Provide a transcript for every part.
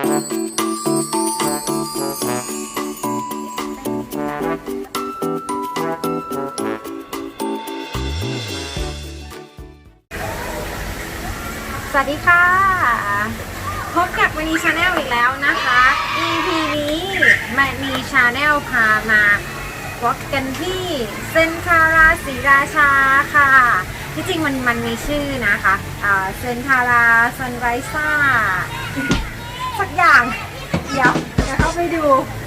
สวัสดีค่ะ พบกับมณีชาแนลอีกแล้วนะคะ EP นี้มณีชาแนลพามาวอล์กกันที่เซนทาราศรีราชาค่ะ ที่จริงมันมันมีชื่อนะคะเซนทาราซันไรซ่า สักอย่าง เดี๋ยวเดี๋ยวเข้าไปดู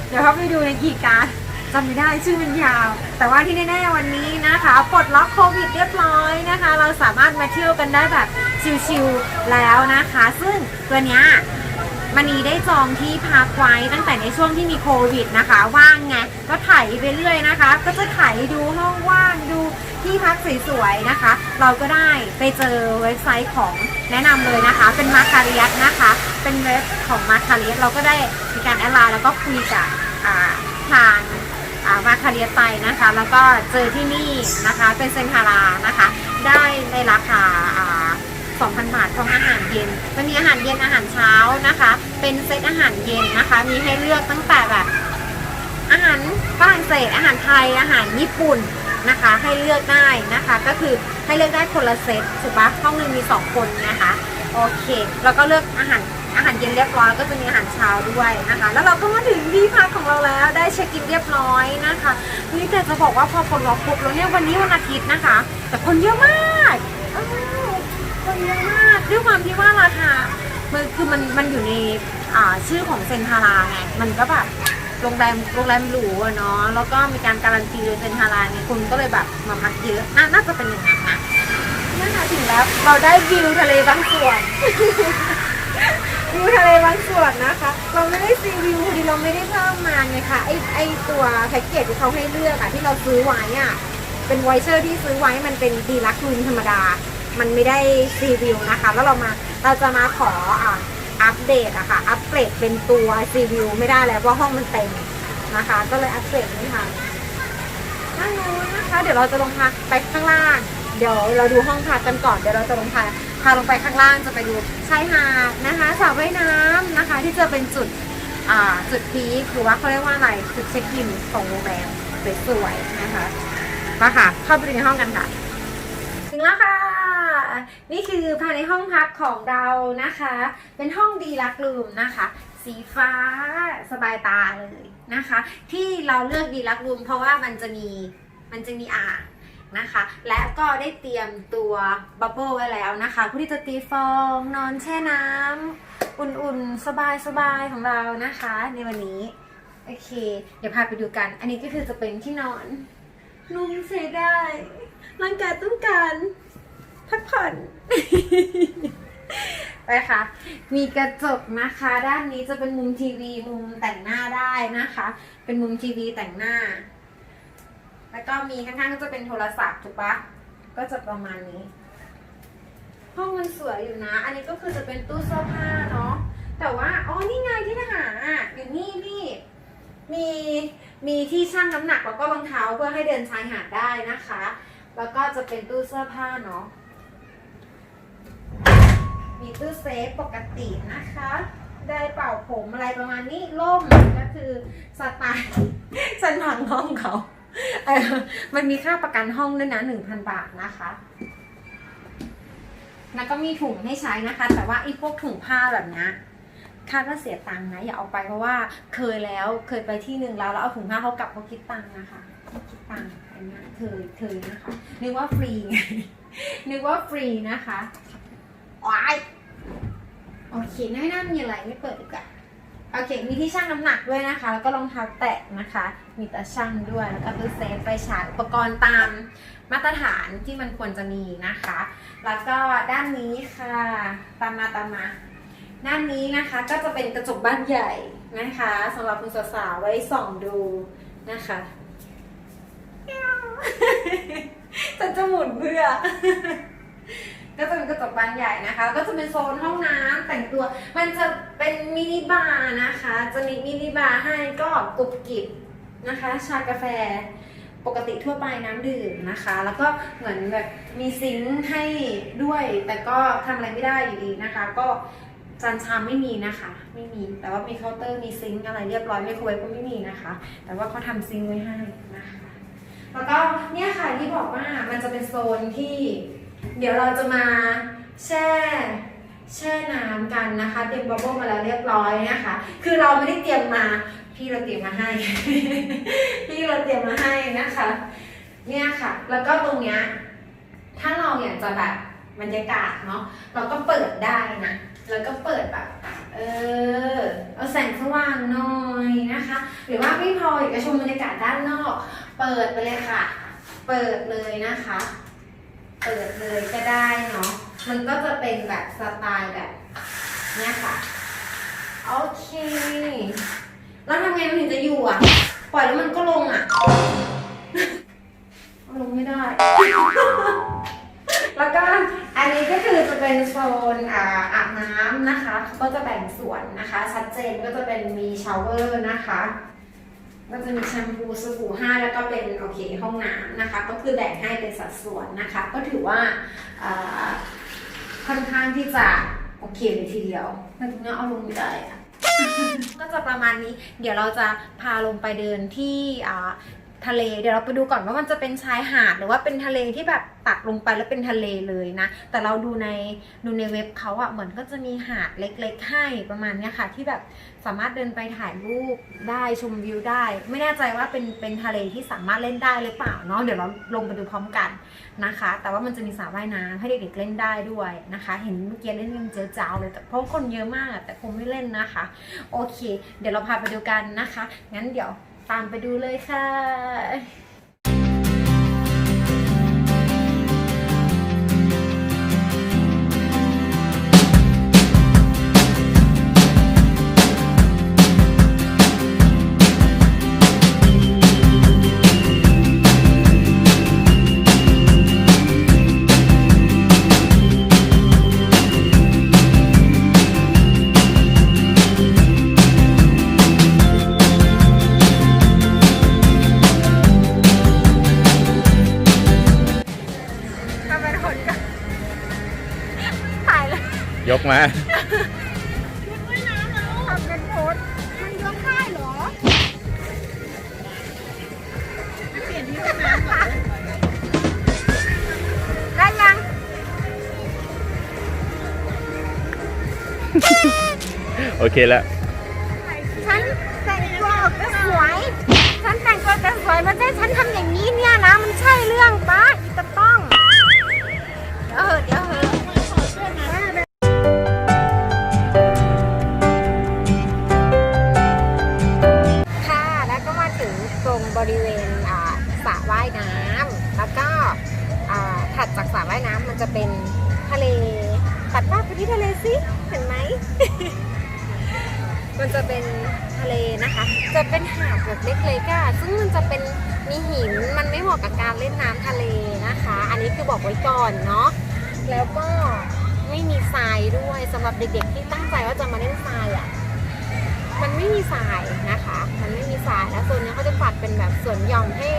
เดี๋ยวเข้าไปดูในกีการจำไม่ได้ชื่อมันยาว แต่ว่าที่แน่ๆวันนี้นะคะปลดล็อกโควิดเรียบร้อยนะคะ เราสามารถมาเที่ยวกันได้แบบชิลๆแล้วนะคะ ซึ่งตัวเนี้ยมันนีได้จองที่พักไว้ตั้งแต่ในช่วงที่มีโควิดนะคะ ว่างไงก็ถ่ายไปเรื่อยนะคะ ก็จะถ่ายดูห้องว่างดูที่พักสวยๆนะคะ เราก็ได้ไปเจอเว็บไซต์ของแนะนำเลยนะคะ เป็นมาคารียสนะคะ เป็นเว็บของมาคาเรียสเราก็ได้มีการแอดไลน์แล้วก็คุยกับทางมาคาเรียไปนะคะ แล้วก็เจอที่นี่นะคะเป็นเซนทารานะคะ ได้ในราคา2,000 บาทของอาหารเย็นมันมีอาหารเย็นอาหารเช้านะคะ เป็นเซตอาหารเย็นนะคะ มีให้เลือกตั้งแต่แบบอาหารฝรั่งเศสอาหารไทยอาหารญี่ปุ่นนะคะ ให้เลือกได้นะคะ ก็คือให้เลือกได้คนละเซตถูกปะห้องหนึงมี 2 คนนะคะ โอเค แล้วก็เลือกอาหารอาหารเย็นเรียบร้อยก็จะมีอาหารเช้าด้วยนะคะ แล้วเราก็มาถึงที่พักของเราแล้ว ได้เช็คอินเรียบร้อยนะคะนี่แต่จะบอกว่าพอคนล็อกปุ๊บแล้วเนี่ยวันนี้วันอาทิตย์นะคะ แต่คนเยอะมากคนเยอะมากด้วยความที่ว่าราคามันคือมันมันอยู่ในอ่าชื่อของเซนทาราไงมันก็แบบโรงแรมโรงแรมหรูอะเนาะแล้วก็มีการการันตีโดยเซนทาราเนี่ยคุณก็เลยแบบมาพักเยอะน่าน่าจะเป็นอย่างนั้นนะนี่ค่ะถึง แล้ว เราได้วิวทะเลบางส่วนวิวทะเลบางส่วนนะคะ เราไม่ได้ซีวิวพอดีเราไม่ได้เพิ่มมาไงคะไอไอตัวแพ็กเกจที่เขาให้เลือกอะที่เราซื้อไว้อะเป็นไวเชอร์ที่ซื้อไว้มันเป็นดีลักซ์รูมธรรมดา มันไม่ได้ซีวิวนะคะ แล้วเรามาเราจะมาขออะอัปเดตอะค่ะ อัปเกรดเป็นตัวซีวิวไม่ได้แล้วเพราะห้องมันเต็มนะคะ ก็เลยอัปเกรดไม่ทันนั่งนู้นนะคะ เดี๋ยวเราจะลงพักไปข้างล่าง เดี๋ยวเราดูห้องพักกันก่อน เดี๋ยวเราจะลงพาพาลงไปข้างล่างจะไปดูชายหาดนะคะสระว่ายน้ำนะคะ ที่จะเป็นจุดอ่าจุดพีคหรือว่าเขาเรียกว่าอะไรจุดเช็คอินของโรงแรมสวยๆนะคะมาค่ะ เข้าไปดูในห้องกันค่ะ ถึงแล้วค่ะ นี่คือภายในห้องพักของเรานะคะ เป็นห้องดีลักรูมนะคะ สีฟ้าสบายตาเลยนะคะ ที่เราเลือกดีลักรูมเพราะว่ามันจะมีมันจะมีอ่าง นะคะ และก็ได้เตรียมตัวบับเบิลไว้แล้วนะคะเพื่อที่จะตีฟองนอนแช่น้ำอุ่นๆ สบายๆ ของเรานะคะ ในวันนี้ โอเค เดี๋ยวพาไปดูกัน อันนี้ก็คือจะเป็นที่นอน นุ่มใช้ได้ร่างกายต้องการพักผ่อนไปค่ะ มีกระจกนะคะ ด้านนี้จะเป็นมุมทีวี มุมแต่งหน้าได้นะคะ เป็นมุมทีวีแต่งหน้า แล้วก็มีข้างๆก็จะเป็นโทรศัพท์ถูกปะก็จะประมาณนี้ ห้องมันสวยอยู่นะ อันนี้ก็คือจะเป็นตู้เสื้อผ้าเนาะแต่ว่าอ๋อนี่ไงที่ทหารอะอยู่นี่พี่มีมีที่ชั่งน้ำหนักแล้วก็รองเท้าเพื่อให้เดินชายหาดได้นะคะ แล้วก็จะเป็นตู้เสื้อผ้าเนาะมีตู้เซฟปกตินะคะได้เป่าผมอะไรประมาณนี้ล่มก็คือสไตล์สันหลังห้องเขา มันมีค่าประกันห้องด้วยนะหนึ่งพันบาทนะคะ แล้วก็มีถุงให้ใช้นะคะ แต่ว่าไอ้พวกถุงผ้าแบบนี้คาดว่าเสียตังค์นะ อย่าเอาไปเพราะว่าเคยแล้วเคยไปที่หนึ่งแล้วแล้วเอาถุงผ้าเขากลับเขาคิดตังค์นะคะเขาคิดตังค์อันนี้เคยเคยนะคะนึกว่าฟรีไงนึกว่าฟรีนะคะว้ายโอเคไม่น่ามีอะไรไม่เปิดดีกว่า โอเค มีที่ชั่งน้ำหนักด้วยนะคะ แล้วก็รองเท้าแตะนะคะ มีตาชั่งด้วย แล้วก็ตู้เซฟไฟฉายอุปกรณ์ตามมาตรฐานที่มันควรจะมีนะคะ แล้วก็ด้านนี้ค่ะ ตามมาตามมา ด้านนี้นะคะก็จะเป็นกระจกบ้านใหญ่นะคะสำหรับคุณสาวๆไว้ส่องดูนะคะจะจะหมุนเพื่อ ก็จะเป็นกระจกบานใหญ่นะคะ ก็จะเป็นโซนห้องน้ำแต่งตัว มันจะเป็นมินิบาร์นะคะ จะมีมินิบาร์ให้ก็กรุบกริบนะคะ ชากาแฟปกติทั่วไปน้ำดื่มนะคะ แล้วก็เหมือนแบบมีซิงค์ให้ด้วย แต่ก็ทำอะไรไม่ได้อยู่ดีนะคะ ก็จานชามไม่มีนะคะ ไม่มี แต่ว่ามีเคาน์เตอร์มีซิงค์อะไรเรียบร้อยไมโครเวฟก็ไม่มีนะคะ แต่ว่าเขาทำซิงค์ไว้ให้นะคะ แล้วก็เนี่ยค่ะที่บอกว่ามันจะเป็นโซนที่ เดี๋ยวเราจะมาแช่แช่น้ำกันนะคะ เตรียมบับเบิ้ลมาแล้วเรียบร้อยนะคะ คือเราไม่ได้เตรียมมา พี่เราเตรียมมาให้ พี่เราเตรียมมาให้นะคะ เนี่ยค่ะ แล้วก็ตรงเนี้ย ถ้าเราอยากจะแบบบรรยากาศเนาะ เราก็เปิดได้นะ แล้วก็เปิดแบบ เออ เอาแสงสว่างหน่อยนะคะ หรือว่าไม่พออยากจะชมบรรยากาศด้านนอก เปิดไปเลยค่ะ เปิดเลยนะคะ เปิดเลยก็ได้เนาะ มันก็จะเป็นแบบสไตล์แบบเนี้ยค่ะ โอเค แล้วทำไงมันถึงจะอยู่อะ ปล่อยแล้วมันก็ลงอะ ลงไม่ได้ แล้วก็อันนี้ก็คือจะเป็นโซนอ่าอาบน้ำนะคะ ก็จะแบ่งส่วนนะคะ ชัดเจนก็จะเป็นมีชาวเวอร์นะคะ ก็จะมีแชมพูสบู่ห้าแล้วก็เป็นโอเคห้องน้ำนะคะ ก็คือแบ่งให้เป็นสัดส่วนนะคะ ก็ถือว่าค่อนข้างที่จะโอเคเลยทีเดียวมันถึงนี้เอาลงไม่ได้อะก็จะประมาณนี้ เดี๋ยวเราจะพาลงไปเดินที่ ทะเลเดี๋ยวเราไปดูก่อนว่ามันจะเป็นชายหาดหรือว่าเป็นทะเลที่แบบตักลงไปแล้วเป็นทะเลเลยนะ แต่เราดูในดูในเว็บเขาอะเหมือนก็จะมีหาดเล็ก ๆ ให้ประมาณเนี้ยค่ะ ที่แบบสามารถเดินไปถ่ายรูปได้ชมวิวได้ ไม่แน่ใจว่าเป็นเป็นทะเลที่สามารถเล่นได้หรือเปล่าเนาะเดี๋ยวเราลงไปดูพร้อมกันนะคะ แต่ว่ามันจะมีสระว่ายน้ำให้เด็กๆเล่นได้ด้วยนะคะ เห็นเมื่อกี้เล่นกันเจอจ้าวเลยแต่เพราะคนเยอะมากแต่คงไม่เล่นนะคะ โอเค เดี๋ยวเราพาไปดูกันนะคะ งั้นเดี๋ยว ตามไปดูเลยค่ะ มาทำเป็นโพสมันยกได้เหรอเปลี่ยนที่น้ำก่อนได้ยังโอเคแล้ว ฉันแต่งตัวออกจะสวย ฉันแต่งตัวจะสวยมันใช่ฉันทำอย่างนี้ ปัดจากสระว่ายน้ำมันจะเป็นทะเล ตัดภาพไปที่ทะเลสิ เห็นไหม มันจะเป็นทะเลนะคะ จะเป็นหาดแบบเล็กๆอะซึ่งมันจะเป็นมีหิน มันไม่เหมาะกับการเล่นน้ำทะเลนะคะ อันนี้คือบอกไว้ก่อนเนาะ แล้วก็ไม่มีทรายด้วยสำหรับเด็กๆที่ตั้งใจว่าจะมาเล่นทรายอะมันไม่มีทรายนะคะ มันไม่มีทรายแล้วโซนนี้เขาจะปัดเป็นแบบสวนหย่อมให้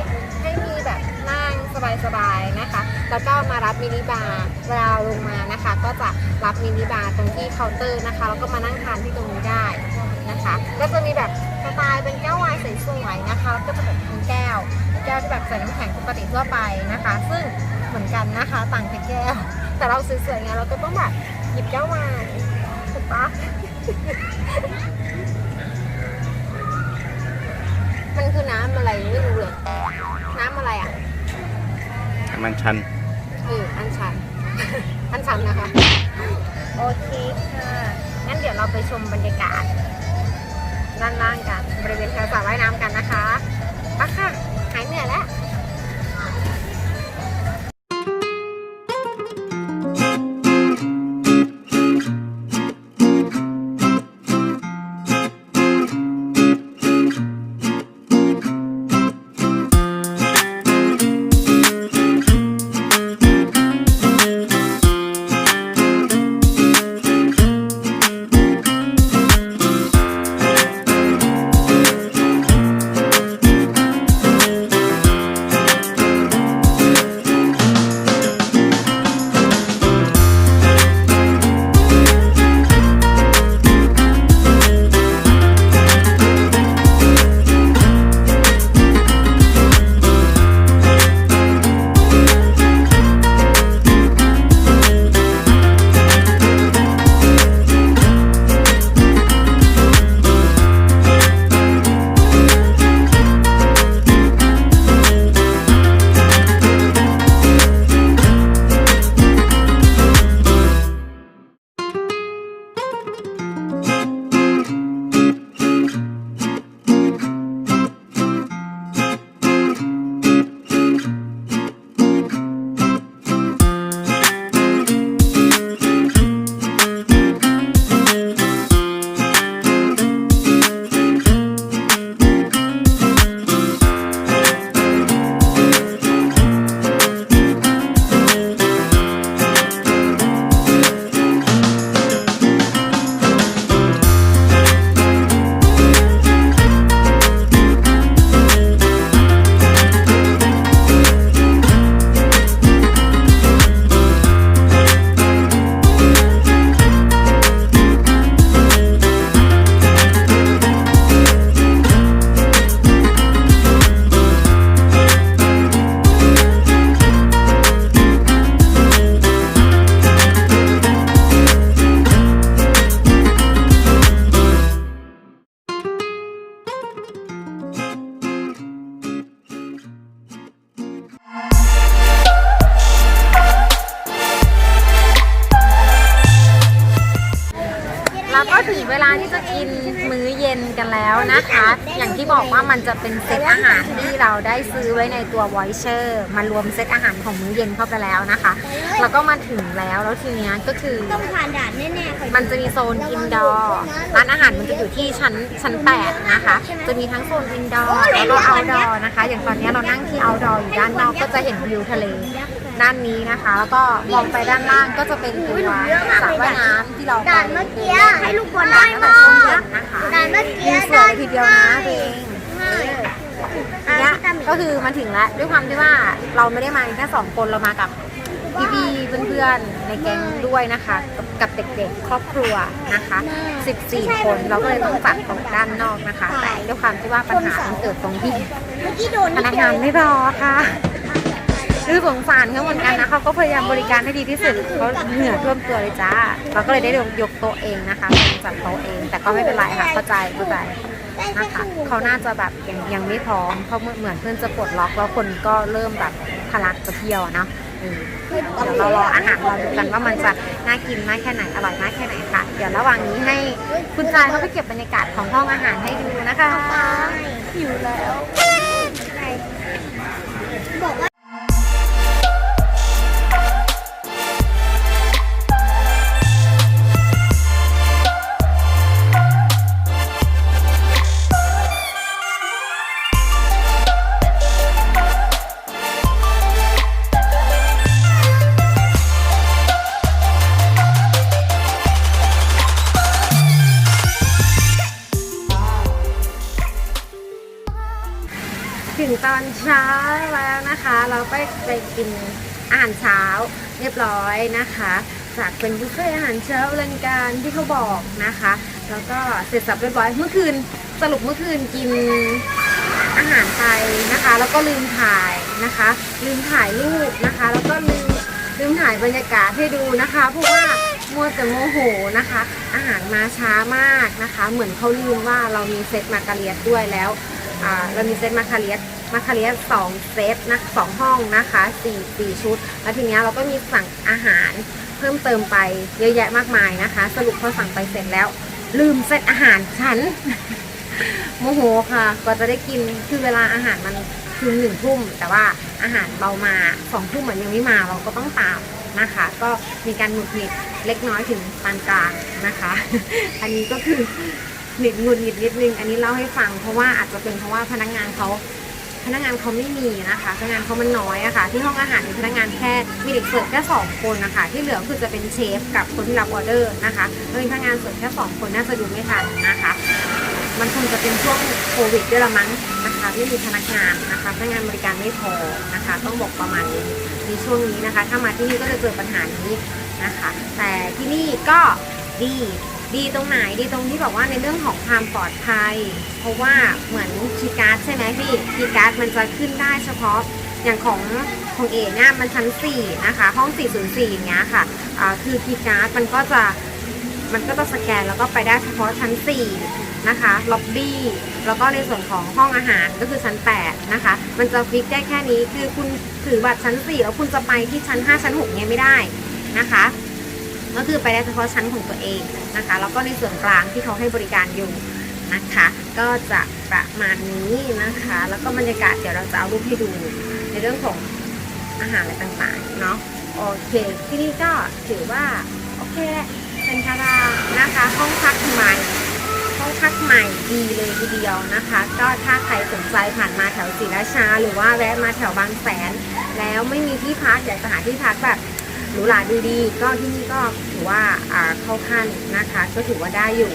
ให้มีแบบนั่ง สบายๆนะคะ แล้วก็มารับมินิบาร์เวลาลงมานะคะ ก็จะรับมินิบาร์ตรงที่เคาน์เตอร์นะคะ แล้วก็มานั่งทานที่ตรงนี้ได้นะคะ ก็จะมีแบบสไตล์เป็นแก้ววายสวยๆนะคะ ก็จะแบบเป็นแก้ว แก้วที่แบบใส่น้ำแข็งปกติทั่วไปนะคะ ซึ่งเหมือนกันนะคะ ต่างแต่แก้ว แต่เราสวยๆไงเราก็ต้องแบบหยิบแก้ววายถูกปะมันคือน้ำอะไรไม่รู้เลย น้ำอะไรอะ มันชัน เอออันชัน อันชันนะคะ โอเคค่ะ งั้นเดี๋ยวเราไปชมบรรยากาศด้านล่างกัน บริเวณแถวสระว่ายน้ำกันนะคะไปค่ะ หายเหนื่อยแล้ว ล้วก็ถึงเวลาที่จะกินมื้อเย็นกันแล้วนะคะ อย่างที่บอกว่ามันจะเป็นเซตอาหารที่เราได้ซื้อไว้ในตัว v o i c e r มารวมเซตอาหารของมื้อเย็นเข้าไปแล้วนะคะ แล้วก็มาถึงแล้วแล้วทีเนี้ยก็คือต้องผ่านด่านแน่ๆมันจะมีโซนอินดอร์ร้านอาหารมันจะอยู่ที่ชั้นชั้น8นะคะ จะมีทั้งโซนอินดอร์แล้วก็เอาดอร์นะคะ อย่างตอนนี้เรานั่งที่เอาดอร์อยู่ด้านนอกก็จะเห็นวิวทะเล ด้านนี้นะคะ แล้วก็มองไปด้านล่างก็จะเป็นตัวสระว่ายน้ำที่เราไปด่านเมื่อกี้ให้ลูกบอลได้ตั้งแต่มาช่วงเย็นนะคะด่านเมื่อกี้วิวสวยเลยทีเดียวนะตัวเองอะเนี่ยพี่ตาหมีก็คือมาถึงแล้วด้วยความที่ว่าเราไม่ได้มาแค่สองคนเรามากับพี่ๆเพื่อนๆในแก๊งด้วยนะคะ กับกับเด็กๆครอบครัวนะคะ 14 คนเราก็เลยต้องจัดตรงด้านนอกนะคะ แต่ด้วยความที่ว่าปัญหามันเกิดตรงที่เมื่อกี้โดนพนักงานไม่รอค่ะ คือสงสารเขาเหมือนกันนะเขาก็พยายามบริการให้ดีที่สุดเขาเหนื่อยท่วมตัวเลยจ้าเราก็เลยได้ยกโต๊ะเองนะคะจัดโต๊ะเอง แต่ก็ไม่เป็นไรค่ะเข้าใจเข้าใจนะคะเขาน่าจะแบบยังยังไม่พร้อมเขาเหมือนเหมือนเพื่อนจะปลดล็อกแล้วคนก็เริ่มแบบทะลักจะเที่ยวเนาะเออเดี๋ยวเรารออาหารเราดูกันว่ามันจะน่ากินมากแค่ไหนอร่อยมากแค่ไหนค่ะ เดี๋ยวระหว่างนี้ให้คุณชายเขาไปเก็บบรรยากาศของห้องอาหารให้ดูนะคะหิวแล้ว กินอาหารเช้าเรียบร้อยนะคะ จากเป็นบุฟเฟ่ต์อาหารเช้าอลังการที่เขาบอกนะคะ แล้วก็เสร็จสับเรียบร้อยเมื่อคืนสรุปเมื่อคืนกินอาหารไทยนะคะ แล้วก็ลืมถ่ายนะคะ ลืมถ่ายรูปนะคะ แล้วก็ลืมลืมถ่ายบรรยากาศให้ดูนะคะเพราะว่ามัวแต่โมโหนะคะ อาหารมาช้ามากนะคะ เหมือนเขาลืมว่าเรามีเซตมาการเรียสด้วยแล้วเรามีเซตมาคาเรียส มาคาเรียสสองเซตนะสองห้องนะคะสี่สี่ชุด แล้วทีเนี้ยเราก็มีสั่งอาหารเพิ่มเติมไปเยอะแยะมากมายนะคะ สรุปพอสั่งไปเสร็จแล้ว ลืมเซตอาหารฉันโมโหค่ะกว่าจะได้กินคือเวลาอาหารมันคือหนึ่งทุ่มแต่ว่าอาหารเรามาสองทุ่มเหมือนยังไม่มาเราก็ต้องตามนะคะ ก็มีการหงุดหงิดเล็กน้อยถึงปานกลางนะคะ อันนี้ก็คือหนิดหงุดหงิดนิดนึง อันนี้เล่าให้ฟังเพราะว่าอาจจะเป็นเพราะว่าพนักงานเขา พนักงานเขาไม่มีนะคะพนักงานเขามันน้อยอะค่ะที่ห้องอาหารมีพนักงานแค่มีเด็กเสิร์ฟแค่สองคนนะคะที่เหลือคือจะเป็นเชฟกับคนที่รับออเดอร์นะคะแล้วมีพนักงานเสิร์ฟแค่สองคนน่าจะดูไม่ทันนะคะ มันคงจะเป็นช่วงโควิดด้วยละมั้งนะคะไม่มีพนักงานนะคะพนักงานบริการไม่พอนะคะ ต้องบอกประมาณนี้ในช่วงนี้นะคะ ถ้ามาที่นี่ก็จะเจอปัญหานี้นะคะ แต่ที่นี่ก็ดี ดีตรงไหนดีตรงที่บอกว่าในเรื่องของความปลอดภัย เพราะว่าเหมือนคีย์การ์ดใช่ไหมพี่คีย์การ์ดมันจะขึ้นได้เฉพาะอย่างของของเอเนี่ยมันชั้น4นะคะห้อง 404อย่างเงี้ยค่ะอ่าคือคีย์การ์ดมันก็จะมันก็จะสแกนแล้วก็ไปได้เฉพาะชั้น 4 นะคะล็อบบี้แล้วก็ในส่วนของห้องอาหารก็คือชั้น 8 นะคะ มันจะฟิกได้แค่นี้คือคุณถือบัตรชั้น 4 แล้วคุณจะไปที่ชั้น 5 ชั้น 6 เนี่ยไม่ได้นะคะ ก็คือไปได้เฉพาะชั้นของตัวเองนะคะแล้วก็ในส่วนกลางที่เขาให้บริการอยู่นะคะ ก็จะประมาณนี้นะคะ แล้วก็บรรยากาศเดี๋ยวเราจะเอารูปให้ดูในเรื่องของอาหารอะไรต่างๆเนาะโอเคที่นี่ก็ถือว่าโอเคเป็นคารานะคะห้องพักใหม่ห้องพักใหม่ดีเลยทีเดียวนะคะ ก็ถ้าใครสนใจผ่านมาแถวศรีราชา หรือว่าแวะมาแถวบางแสน แล้วไม่มีที่พักอยากจะหาที่พักแบบ หรูหราดูดีก็ที่นี่ก็ถือว่าอ่าเข้าขั้นนะคะ ก็ถือว่าได้อยู่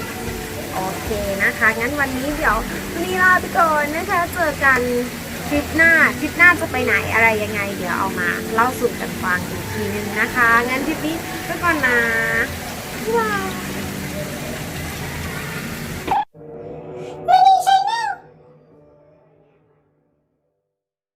โอเคนะคะ งั้นวันนี้เดี๋ยววันนี้ลาไปก่อนนะคะเจอกันทริปหน้าทริปหน้าจะไปไหนอะไรยังไง เดี๋ยวเอามาเล่าสู่กันฟังอีกทีนึงนะคะ งั้นทริปนี้ไปก่อนนะบ๊ายบาย